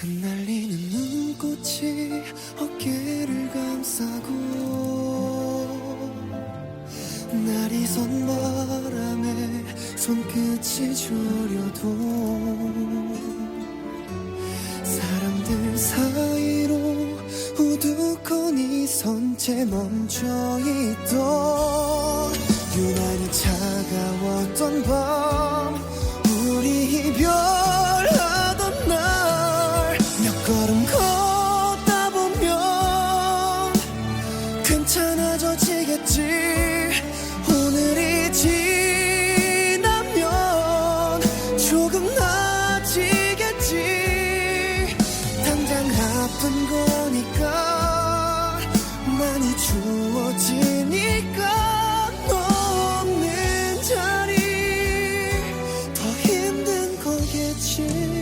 흩날리는 눈꽃이 어깨를 감싸고 날이 선 바람에 손끝이 저려도 사람들 사이로 우두커니 선채 멈춰있던 유난히 차가웠던 밤 우리 이별 걸음 걷다 보면 괜찮아져지겠지. 오늘이 지나면 조금 나아지겠지. 당장 아픈 거니까 많이 추워지니까 너 없는 자리 더 힘든 거겠지.